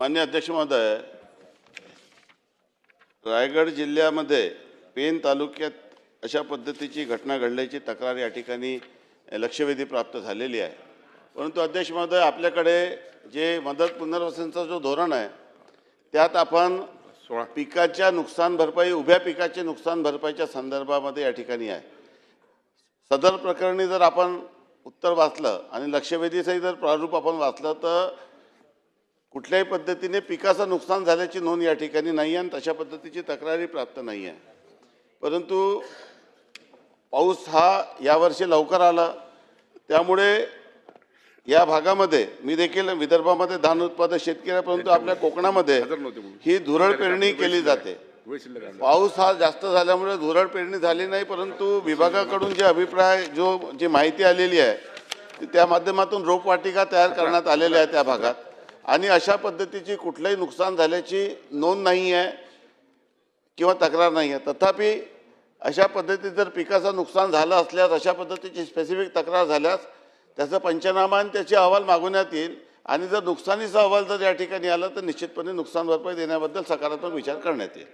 मान्य अध्यक्ष महोदय रायगड जिल्ह्यामध्ये पेन तालुक्यात अशा पद्धतीची घटना घडल्याची तक्रार या ठिकाणी लक्षवेधी प्राप्त झालेली आहे. परंतु अध्यक्ष महोदय आपल्याकडे जे मदत पुनर्वसनचं जो धोरण आहे त्यात आपण पिकाच्या नुकसान भरपाई उभ्या पिकाचे नुकसान भरपाईच्या संदर्भामध्ये या ठिकाणी आहे. सदर प्रकरणी जर आपण उत्तर वाचलं आणि लक्षवेधीचंही जर प्रारूप आपण वाचलं तर कुठल्याही पद्धतीने पिकाचं नुकसान झाल्याची नोंद या ठिकाणी नाही आहे आणि तशा पद्धतीची तक्रारी प्राप्त नाही आहे. परंतु पाऊस हा यावर्षी लवकर आला. त्यामुळे या भागामध्ये मी देखील विदर्भामध्ये धान उत्पादक शेतकरी आहे, परंतु आपल्या कोकणामध्ये ही धुरळ पेरणी केली जाते. पाऊस हा जास्त झाल्यामुळे धुरळ पेरणी झाली नाही परंतु विभागाकडून जे अभिप्राय जो जी माहिती आलेली आहे त्या माध्यमातून रोपवाटिका तयार करण्यात आलेल्या आहे त्या भागात. आणि अशा पद्धतीची कुठलंही नुकसान झाल्याची नोंद नाही आहे किंवा तक्रार नाही आहे तथापि अशा पद्धतीत जर पिकाचं नुकसान झालं असल्यास अशा पद्धतीची स्पेसिफिक तक्रार झाल्यास त्याचा पंचनामा आणि त्याचे अहवाल मागवण्यात येईल. आणि जर नुकसानीचा अहवाल जर या ठिकाणी आला तर निश्चितपणे नुकसान भरपाई देण्याबद्दल सकारात्मक विचार करण्यात येईल.